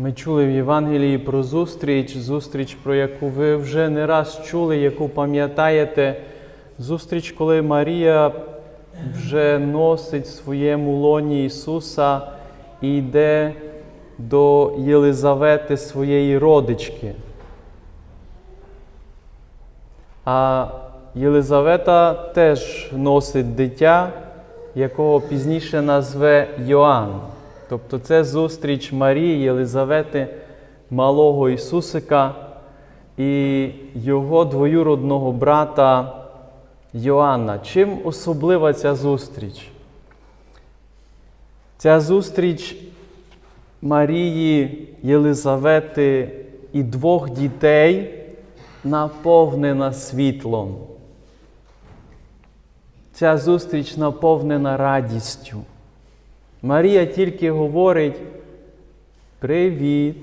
Ми чули в Євангелії про зустріч, зустріч, про яку ви вже не раз чули, яку пам'ятаєте. Зустріч, коли Марія вже носить своєму лоні Ісуса і йде до Єлизавети своєї родички. А Єлизавета теж носить дитя, якого пізніше назве Йоанн. Тобто це зустріч Марії, Єлизавети, малого Ісусика і його двоюродного брата Йоанна. Чим особлива ця зустріч? Ця зустріч Марії, Єлизавети і двох дітей наповнена світлом. Ця зустріч наповнена радістю. Марія тільки говорить Привіт.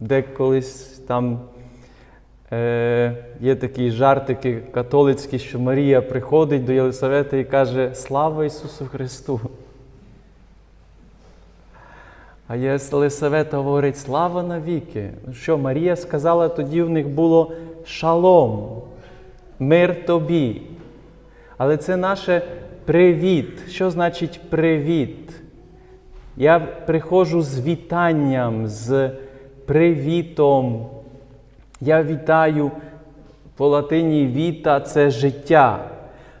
Де колись там е, є такі жартики католицькі, що Марія приходить до Єлисавети і каже Слава Ісусу Христу! А Єлисавета говорить, слава навіки. Що Марія сказала, тоді в них було шалом, мир тобі. Але це наше привіт. Що значить привіт? Я приходжу з вітанням, з привітом. Я вітаю по латині віта це життя.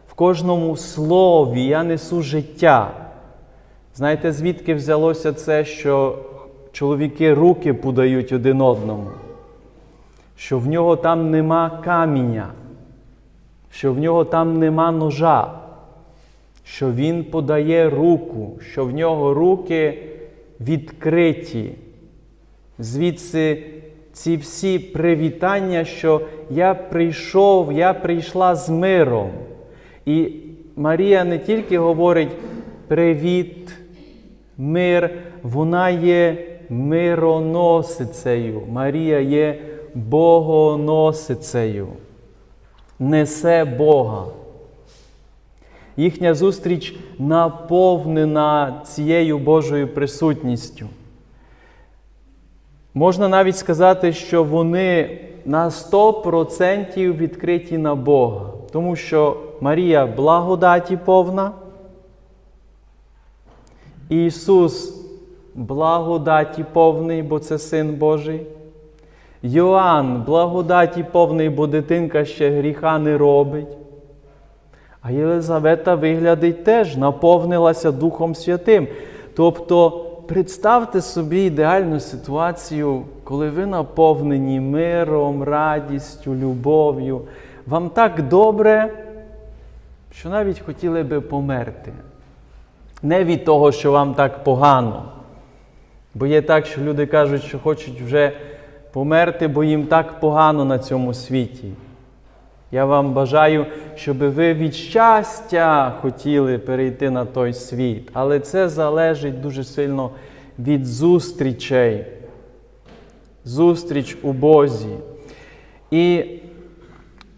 В кожному слові я несу життя. Знаєте, звідки взялося це, що чоловіки руки подають один одному? Що в нього там нема каміння, що в нього там нема ножа, що він подає руку, що в нього руки відкриті. Звідси ці всі привітання, що я прийшов, я прийшла з миром. І Марія не тільки говорить привіт, мир, вона є мироносицею. Марія є богоносицею, несе Бога. Їхня зустріч наповнена цією Божою присутністю. Можна навіть сказати, що вони на 100% відкриті на Бога, тому що Марія благодаті повна, Ісус благодаті повний, бо це Син Божий. Йоанн благодаті повний, бо дитинка ще гріха не робить. А Єлизавета виглядить теж наповнилася Духом Святим. Тобто, представте собі ідеальну ситуацію, коли ви наповнені миром, радістю, любов'ю. Вам так добре, що навіть хотіли би померти. Не від того, що вам так погано. Бо є так, що люди кажуть, що хочуть вже померти, бо їм так погано на цьому світі. Я вам бажаю, щоб ви від щастя хотіли перейти на той світ. Але це залежить дуже сильно від зустрічей. Зустріч у Бозі. І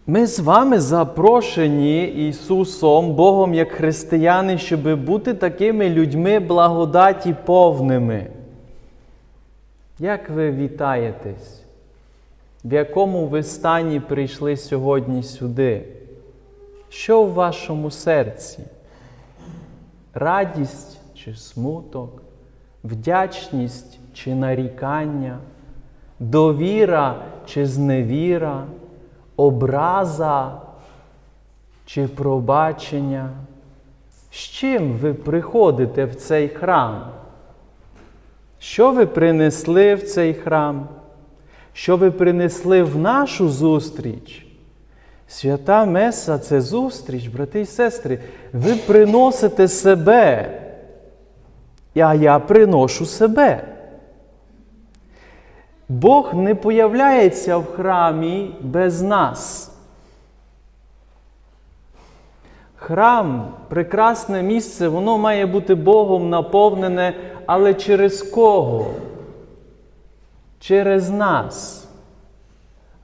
ми з вами запрошені Ісусом, Богом як християни, щоб бути такими людьми благодаті повними. Як ви вітаєтесь? В якому ви стані прийшли сьогодні сюди? Що в вашому серці? Радість чи смуток, вдячність чи нарікання, довіра чи зневіра, образа чи пробачення? З чим ви приходите в цей храм? Що ви принесли в цей храм? Що ви принесли в нашу зустріч? Свята Меса це зустріч, брати і сестри. Ви приносите себе, а я приношу себе. Бог не появляється в храмі без нас. Храм прекрасне місце, воно має бути Богом наповнене, але через кого? Через нас.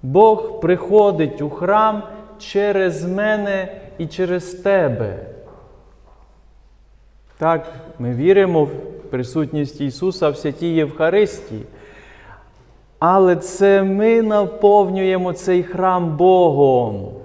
Бог приходить у храм через мене і через тебе. Так, ми віримо в присутність Ісуса в святій Євхаристії. Але це ми наповнюємо цей храм Богом.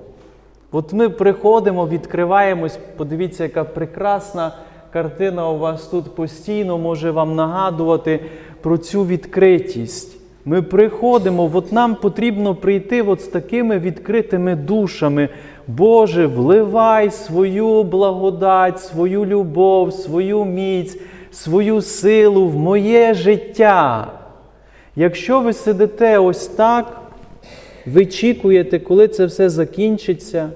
От ми приходимо, відкриваємось, подивіться, яка прекрасна картина у вас тут постійно може вам нагадувати про цю відкритість. Ми приходимо, от нам потрібно прийти от з такими відкритими душами. Боже, вливай свою благодать, свою любов, свою міць, свою силу в моє життя. Якщо ви сидите ось так, вичікуєте, коли це все закінчиться.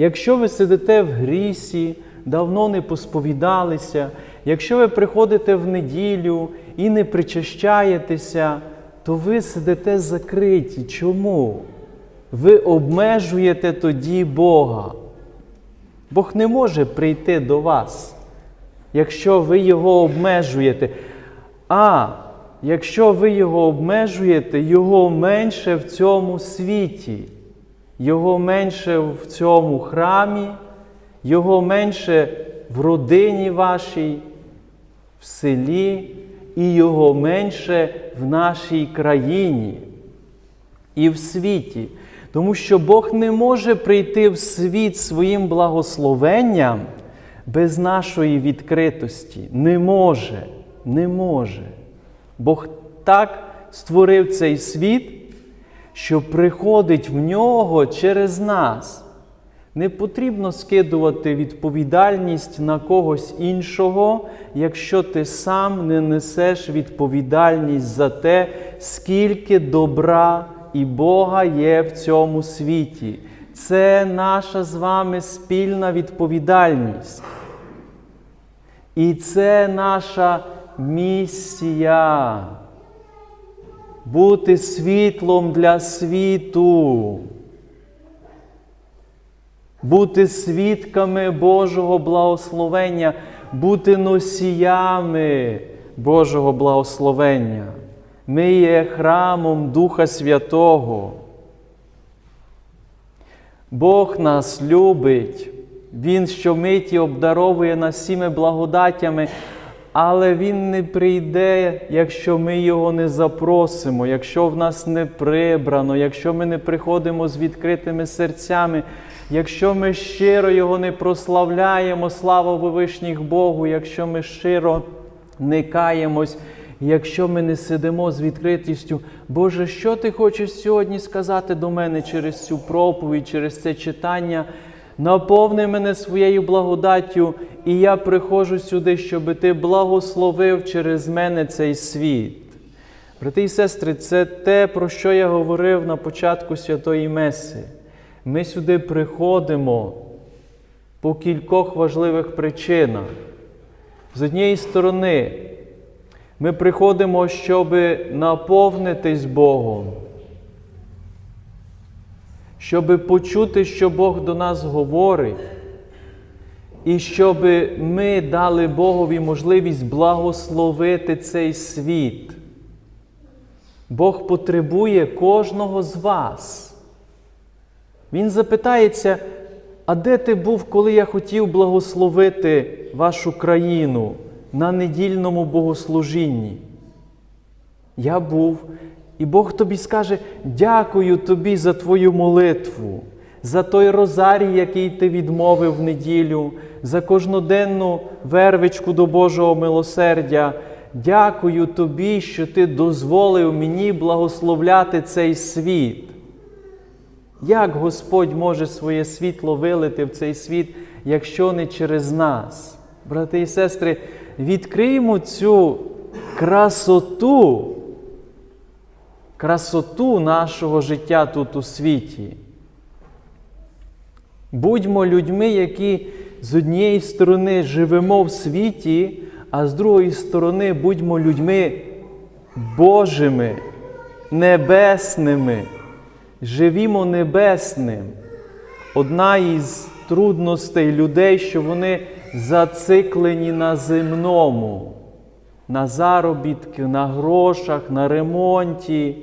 Якщо ви сидите в грісі, давно не посповідалися, якщо ви приходите в неділю і не причащаєтеся, то ви сидите закриті. Чому? Ви обмежуєте тоді Бога. Бог не може прийти до вас, якщо ви його обмежуєте. А якщо ви його обмежуєте, його менше в цьому світі, його менше в цьому храмі, його менше в родині вашій, в селі, і його менше в нашій країні і в світі. Тому що Бог не може прийти в світ своїм благословенням без нашої відкритості. Не може, не може. Бог так створив цей світ, що приходить в нього через нас. Не потрібно скидувати відповідальність на когось іншого, якщо ти сам не несеш відповідальність за те, скільки добра і Бога є в цьому світі. Це наша з вами спільна відповідальність. І це наша місія бути світлом для світу, бути свідками Божого благословення, бути носіями Божого благословення. Ми є храмом Духа Святого. Бог нас любить, Він щомиті обдаровує нас всіми благодаттями, але Він не прийде, якщо ми Його не запросимо, якщо в нас не прибрано, якщо ми не приходимо з відкритими серцями, якщо ми щиро Його не прославляємо, слава Вишніх Богу, якщо ми щиро не каємось. Якщо ми не сидимо з відкритістю, Боже, що ти хочеш сьогодні сказати до мене через цю проповідь, через це читання? Наповни мене своєю благодаттю, і я приходжу сюди, щоб ти благословив через мене цей світ. Брати і сестри, це те, про що я говорив на початку Святої Меси. Ми сюди приходимо по кількох важливих причинах. З однієї сторони, ми приходимо, щоб наповнитись Богом, щоб почути, що Бог до нас говорить, і щоб ми дали Богові можливість благословити цей світ. Бог потребує кожного з вас. Він запитається, а де ти був, коли я хотів благословити вашу країну? на недільному богослужінні. Я був, і Бог тобі скаже: дякую тобі за твою молитву, за той розарій, який ти відмовив в неділю, за кожноденну вервичку до Божого милосердя. Дякую тобі, що ти дозволив мені благословляти цей світ. Як Господь може своє світло вилити в цей світ, якщо не через нас? Брати і сестри, відкриємо цю красоту, красоту нашого життя тут у світі. Будьмо людьми, які з однієї сторони живемо в світі, а з другої сторони будьмо людьми Божими, небесними, живімо небесним. Одна із трудностей людей, що вони зациклені на земному, на заробітки, на грошах, на ремонті,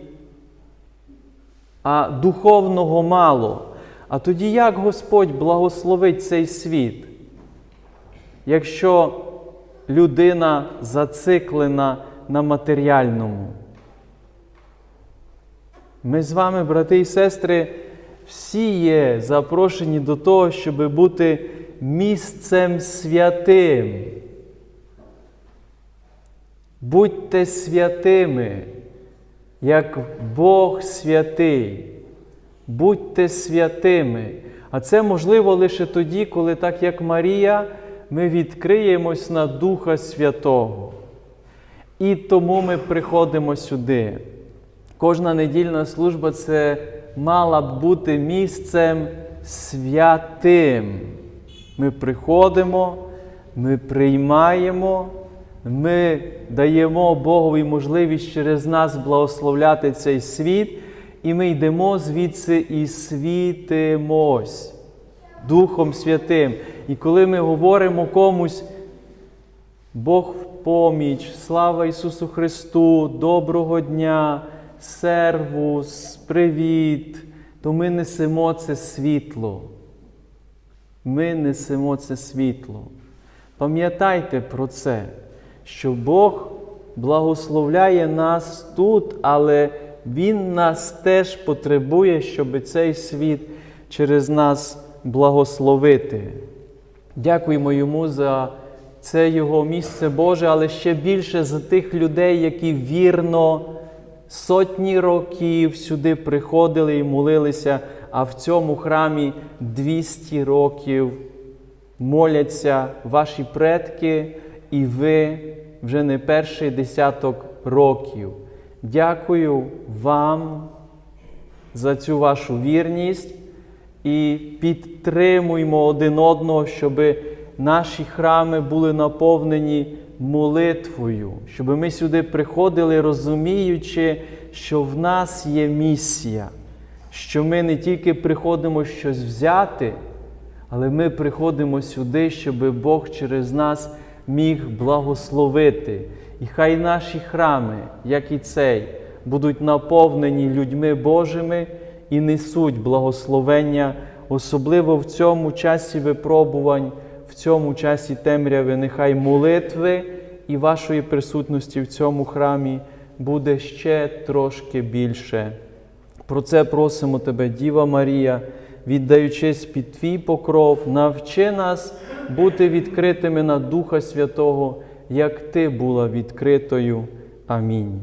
а духовного мало. А тоді як Господь благословить цей світ? Якщо людина зациклена на матеріальному. Ми з вами, брати і сестри, всі є запрошені до того, щоб бути місцем святим. Будьте святими, як Бог святий. Будьте святими. А це можливо лише тоді, коли, так як Марія, ми відкриємось на Духа Святого. І тому ми приходимо сюди. Кожна недільна служба це мала б бути місцем святим. Ми приходимо, ми приймаємо, ми даємо Богові можливість через нас благословляти цей світ, і ми йдемо звідси і світимось Духом Святим. І коли ми говоримо комусь, Бог в поміч, слава Ісусу Христу, доброго дня, сервус, привіт, то ми несемо це світло. Ми несемо це світло. Пам'ятайте про це, що Бог благословляє нас тут, але Він нас теж потребує, щоб цей світ через нас благословити. Дякуємо йому за це Його місце Боже, але ще більше за тих людей, які вірно сотні років сюди приходили і молилися, а в цьому храмі 200 років моляться ваші предки, і ви вже не перший десяток років. Дякую вам за цю вашу вірність і підтримуємо один одного, щоб наші храми були наповнені молитвою, щоб ми сюди приходили, розуміючи, що в нас є місія, що ми не тільки приходимо щось взяти, але ми приходимо сюди, щоб Бог через нас міг благословити. І хай наші храми, як і цей, будуть наповнені людьми Божими і несуть благословення, особливо в цьому часі випробувань, в цьому часі темряви, нехай молитви і вашої присутності в цьому храмі буде ще трошки більше. Про це просимо Тебе, Діва Марія, віддаючись під Твій покров, навчи нас бути відкритими на Духа Святого, як Ти була відкритою. Амінь.